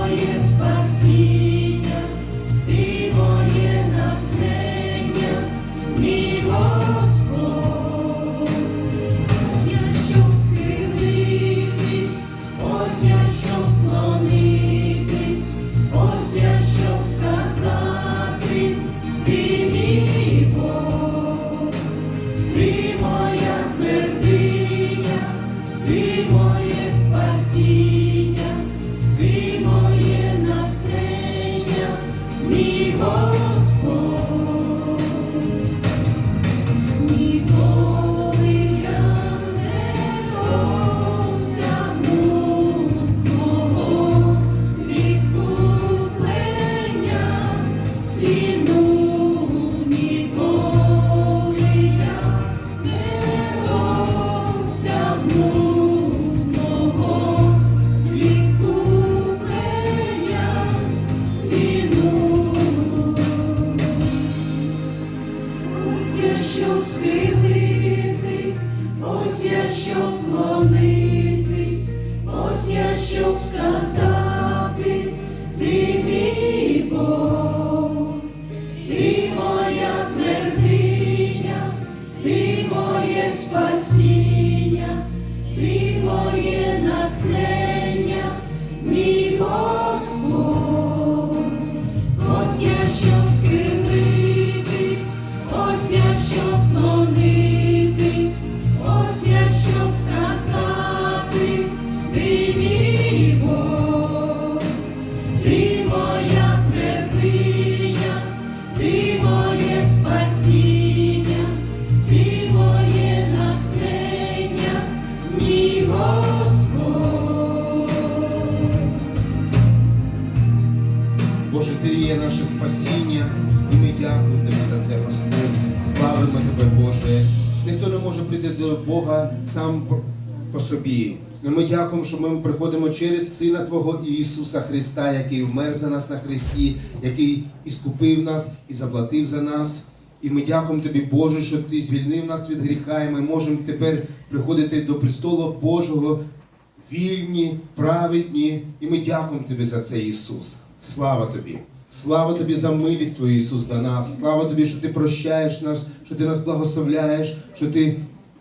Моє спасіння, Славимо Тебе, Боже. Ніхто не може прийти до Бога сам по, собі. І ми дякуємо, що ми приходимо через Сина Твого Ісуса Христа, який вмер за нас на Христі, який іскупив нас і заплатив за нас. І ми дякуємо Тобі, Боже, що Ти звільнив нас від гріха, і ми можемо тепер приходити до престолу Божого вільні, праведні, і ми дякуємо Тобі за це, Ісус. Слава Тобі! Слава Тобі за милість Твою, Ісус, до нас. Слава Тобі, що Ти прощаєш нас, що Ти нас благословляєш, що Ти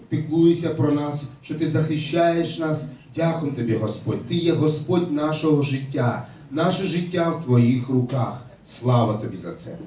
піклуєшся про нас, що Ти захищаєш нас. Дякую Тобі, Господь. Ти є Господь нашого життя. Наше життя в Твоїх руках. Слава Тобі за це.